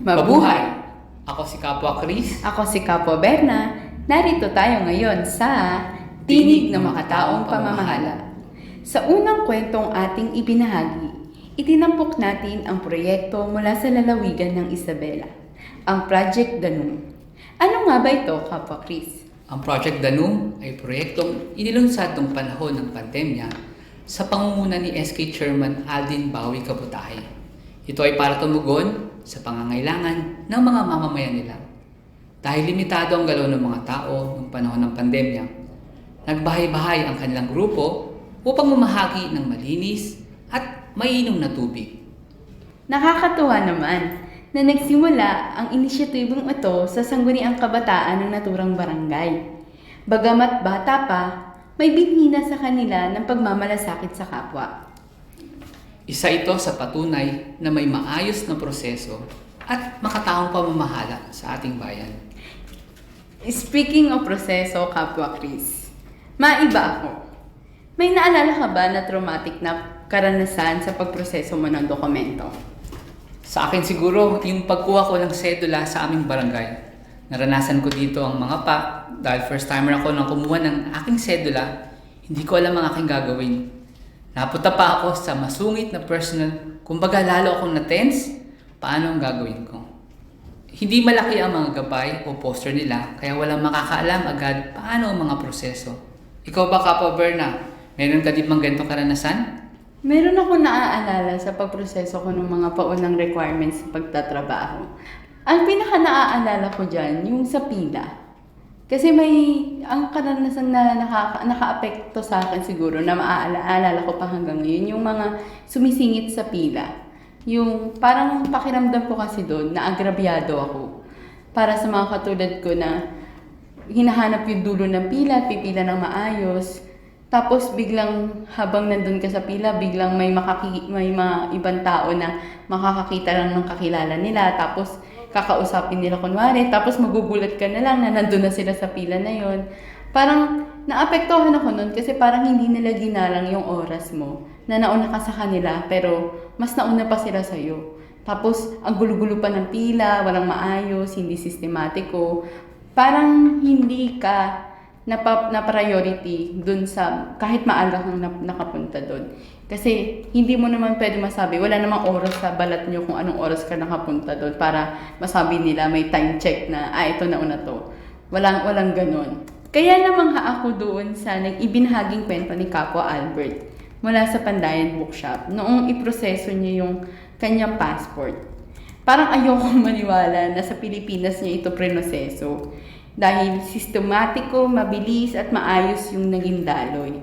Mabuhay! Ako si Kapwa Chris. Ako si Capo Berna. Narito tayo ngayon sa Tinig ng Makataong Pamamahala. Sa unang kwentong ating ibinahagi, itinampok natin ang proyekto mula sa lalawigan ng Isabela, ang Project Danum. Ano nga ba ito, Kapwa Chris? Ang Project Danum ay proyektong inilunsad noong panahon ng pandemya sa pangunguna ni SK Chairman Aldin Bawi Kabutahe. Ito ay para tumugon sa pangangailangan ng mga mamamayan nila. Dahil limitado ang galaw ng mga tao noong panahon ng pandemya, nagbahay-bahay ang kanilang grupo upang mamahagi ng malinis at mainom na tubig. Nakakatuwa naman na nagsimula ang inisyatibong ito sa sangguniang kabataan ng naturang barangay. Bagamat bata pa, may binhi na sa kanila ng pagmamalasakit sa kapwa. Isa ito sa patunay na may maayos na proseso at makataong pamamahala sa ating bayan. Speaking of proseso, kapwa Chris, maiba ako. May naalala ka ba na traumatic na karanasan sa pagproseso mo ng dokumento? Sa akin siguro, yung pagkuha ko ng sedula sa aming barangay. Naranasan ko dito ang mga pa dahil first timer ako nang kumuha ng aking sedula, hindi ko alam ang aking gagawin. Napunta pa ako sa masungit na personal, kumbaga lalo akong na-tense, paano ang gagawin ko. Hindi malaki ang mga gabay o poster nila, kaya walang makakaalam agad paano ang mga proseso. Ikaw ba, Kapo Berna? Meron ka din bang ganitong karanasan? Meron ako naaalala sa pagproseso ko ng mga paunang requirements sa pagtatrabaho. Ang pinaka naaalala ko dyan, yung sa pila. Kasi may, ang karanasan na naka, naka-apekto sa akin siguro na maaalala ko pa hanggang ngayon, yung mga sumisingit sa pila. Yung parang pakiramdam ko kasi doon na agrabyado ako. Para sa mga katulad ko na hinahanap yung dulo ng pila pipila ng maayos. Tapos biglang habang nandun ka sa pila, biglang may makaki may mga ibang tao na makakakita lang ng kakilala nila. Tapos kakausapin nila kunwari. Tapos magugulat ka na lang na nandun na sila sa pila na yon. Parang naapektuhan ako nun kasi parang hindi nila ginalang yung oras mo na nauna ka sa kanila pero mas nauna pa sila sa'yo. Tapos ang gulo-gulo pa ng pila, walang maayos, hindi sistematiko. Parang hindi ka na, na priority dun sa kahit maaga kang na, nakapunta dun. Kasi hindi mo naman pwede masabi, wala namang oras sa balat nyo kung anong oras ka nakapunta dun para masabi nila may time check na, ah, ito na una to. Walang, walang ganun. Kaya namang ha ako doon sa nag-ibinahaging kwento ni Kapwa Albert mula sa Pandayan Bookshop noong iproseso niya yung kanyang passport. Parang ayoko maniwala na sa Pilipinas niya ito prenoseso dahil sistematiko, mabilis at maayos yung naging daloy.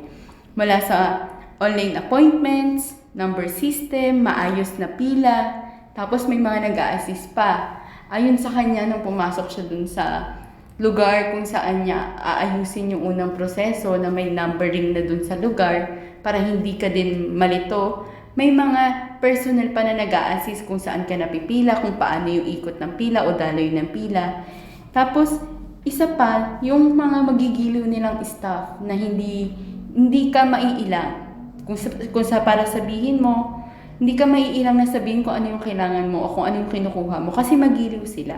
Mula sa online appointments, number system, maayos na pila, tapos may mga nag assist pa. Ayon sa kanya nung pumasok siya dun sa lugar kung saan niya aayusin yung unang proseso na may numbering na dun sa lugar para hindi ka din malito. May mga personal pa na nag assist kung saan ka napipila, kung paano yung ikot ng pila o daloy ng pila. Tapos, isa pa, yung mga magigiliw nilang staff na hindi hindi ka maiilang. Kung sa, kung sa para sabihin mo, hindi ka maiilang na sabihin kung ano yung kailangan mo o kung ano yung kinukuha mo kasi magiliw sila.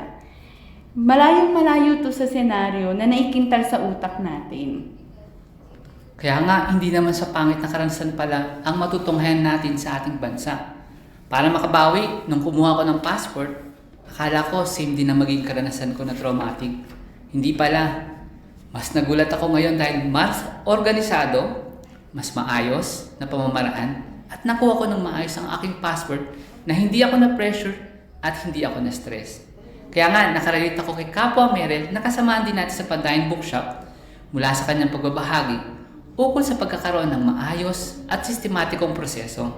Malayong malayo to sa senaryo na naikintal sa utak natin. Kaya nga, hindi naman sa pangit na karanasan pala ang matutunghayan natin sa ating bansa. Para makabawi, nung kumuha ko ng passport, akala ko same din na maging karanasan ko na traumatic. Hindi pala. Mas nagulat ako ngayon dahil mas organisado, mas maayos na pamamaraan, at nakuha ko ng maayos ang aking passport na hindi ako na-pressure at hindi ako na-stress. Kaya nga, nakarelate ako kay Kapwa Merel na kasamaan din natin sa Pandayan Bookshop mula sa kanyang pagbabahagi ukol sa pagkakaroon ng maayos at sistematikong proseso.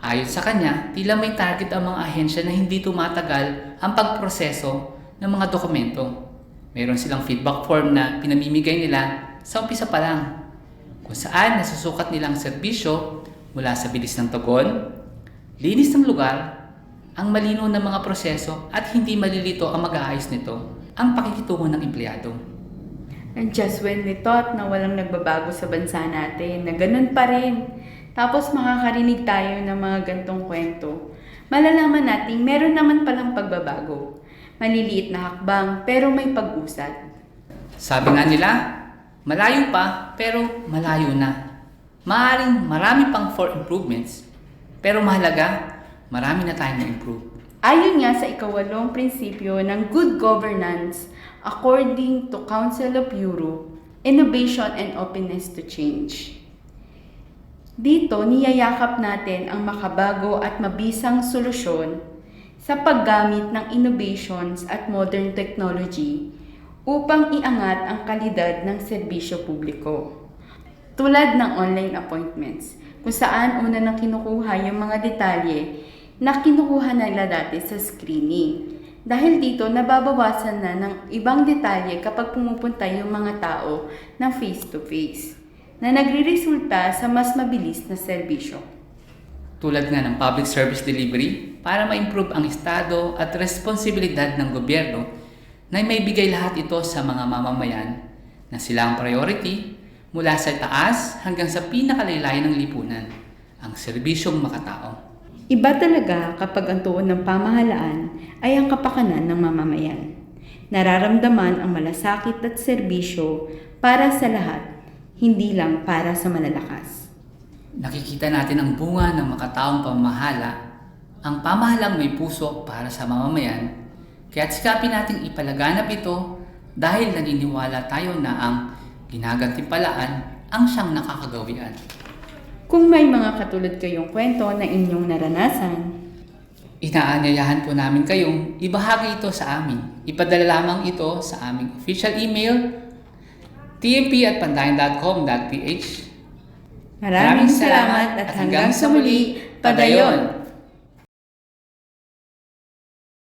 Ayon sa kanya, tila may target ang mga ahensya na hindi tumatagal ang pagproseso ng mga dokumento. Meron silang feedback form na pinamimigay nila sa umpisa pa lang, kung saan nasusukat nilang serbisyo mula sa bilis ng tugon, linis ng lugar, ang malino ng mga proseso at hindi malilito ang mag-aayos nito ang pakikitungo ng empleyado. And just when we thought na walang nagbabago sa bansa natin, na ganun pa rin. Tapos makakarinig tayo ng mga gantong kwento. malalaman natin meron naman palang pagbabago. Maliliit na hakbang pero may pag-usad. Sabi nga nila, malayo pa pero malayo na. Maaring marami pang for improvements, pero mahalaga, marami na tayong na-improve. Ayon nga sa ikawalong prinsipyo ng good governance, according to Council of Europe, innovation and openness to change. Dito, niyayakap natin ang makabago at mabisang solusyon sa paggamit ng innovations at modern technology upang iangat ang kalidad ng serbisyo publiko. Tulad ng online appointments, kung saan una nang kinukuha yung mga detalye na kinukuha nila dati sa screening. Dahil dito, nababawasan na ng ibang detalye kapag pumupunta yung mga tao ng face-to-face na nagre-resulta sa mas mabilis na serbisyo. Tulad nga ng public service delivery para ma-improve ang estado at responsibilidad ng gobyerno na may bigay lahat ito sa mga mamamayan na sila ang priority mula sa taas hanggang sa pinakalaylayan ng lipunan, ang serbisyong makatao. Iba talaga kapag ang tuon ng pamahalaan ay ang kapakanan ng mamamayan. Nararamdaman ang malasakit at serbisyo para sa lahat, hindi lang para sa malalakas. Nakikita natin ang bunga ng makataong pamahala, ang pamahalang may puso para sa mamamayan, kaya't sikapin nating ipalaganap ito dahil naniniwala tayo na ang ginagantimpalaan ang siyang nakakagawian. Kung may mga katulad kayong kwento na inyong naranasan, Inaanyayahan po namin kayong ibahagi ito sa amin. Ipadala lamang ito sa aming official email tmp at pandayan.com.ph maraming salamat at hanggang sa muli, padayon!